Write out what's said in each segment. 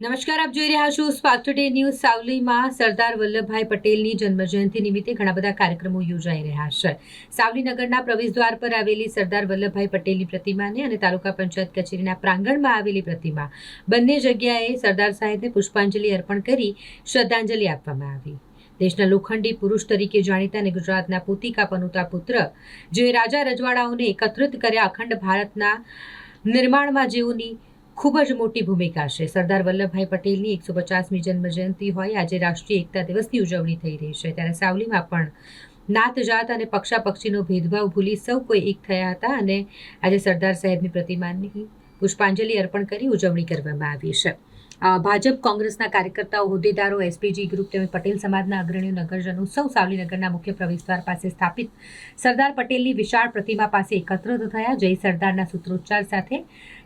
નમસ્કાર, આપ જોઈ રહ્યા છો સ્પાર્ક ટુડે ન્યૂઝ સાવલીમાં સરદાર વલ્લભભાઈ પટેલની જન્મજયંતિ નિમિત્તે ઘણા બધા કાર્યક્રમો યોજાઈ રહ્યા છે. સાવલીનગરના પ્રવેશદ્વાર પર આવેલી સરદાર વલ્લભભાઈ પટેલની પ્રતિમાને અને તાલુકા પંચાયત કચેરીના પ્રાંગણમાં આવેલી પ્રતિમા બંને જગ્યાએ સરદાર સાહેબને પુષ્પાંજલિ અર્પણ કરી શ્રદ્ધાંજલિ આપવામાં આવી. દેશના લોખંડી પુરુષ તરીકે જાણીતા અને ગુજરાતના પોતિકા પનુતા પુત્ર, જે રાજા રજવાડાઓને એકત્રિત કર્યા અખંડ ભારતના નિર્માણમાં જેઓની ખૂબ જ મોટી ભૂમિકા છે. સરદાર વલ્લભભાઈ પટેલની એકસો પચાસમી જન્મજયંતિ હોય, આજે રાષ્ટ્રીય એકતા દિવસની ઉજવણી થઈ રહી છે. ત્યારે સાવલીમાં પણ નાત જાત અને પક્ષા પક્ષીનો ભેદભાવ ભૂલી સૌ કોઈ એક થયા હતા અને આજે સરદાર સાહેબની પ્રતિમાની પુષ્પાંજલિ અર્પણ કરી ઉજવણી કરવામાં આવી છે. ભાજપ કોંગ્રેસના કાર્યકર્તાઓ હોદ્દેદારો એસપીજી ગ્રુપ તેમજ પટેલ સમાજના અગ્રણીઓ નગરજનો સૌ સાવલીનગરના મુખ્ય પ્રવેશદ્વાર પાસે સ્થાપિત સરદાર પટેલની વિશાળ પ્રતિમા પાસે એકત્ર થયા. જય સરદારના સૂત્રોચ્ચાર સાથે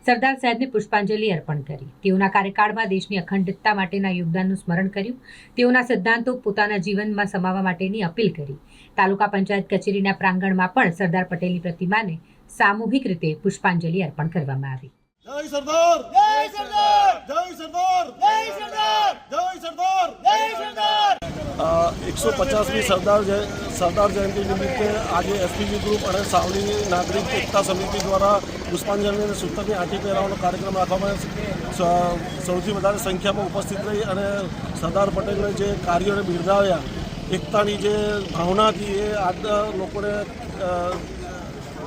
સરદાર સાહેબને પુષ્પાંજલિ અર્પણ કરી. તેઓના કાર્યકાળમાં દેશની અખંડિતતા માટેના યોગદાનનું સ્મરણ કર્યું. તેઓના સિદ્ધાંતો પોતાના જીવનમાં સમાવવા માટેની અપીલ કરી. તાલુકા પંચાયત કચેરીના પ્રાંગણમાં પણ સરદાર પટેલની પ્રતિમાને સામૂહિક રીતે પુષ્પાંજલિ અર્પણ કરવામાં આવી. જય સરદાર! જય સરદાર જય સરદાર જય સરદાર જય સરદાર એકસો પચાસમી સરદાર જય- સરદાર જયંતિ નિમિત્તે આજે એસપીજી ગ્રુપ અને સાવલી નાગરિક એકતા સમિતિ દ્વારા પુષ્પાંજલિ અને સૂતરની આંટી પહેરાવવાનો કાર્યક્રમ રાખવામાં સૌથી વધારે સંખ્યામાં ઉપસ્થિત રહી અને સરદાર પટેલને જે કાર્યોને બિરદાવ્યા, એકતાની જે ભાવના હતી એ આજના લોકોને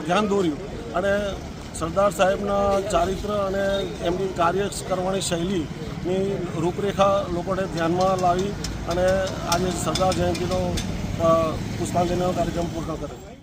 ધ્યાન દોર્યું અને સરદાર સાહેબના ચારિત્ર અને એમની કાર્ય કરવાની શૈલીની રૂપરેખા લોકોને ધ્યાનમાં લાવી અને આજે સરદાર જયંતિનો પુષ્પાંજલિનો કાર્યક્રમ પૂર્ણ કર્યો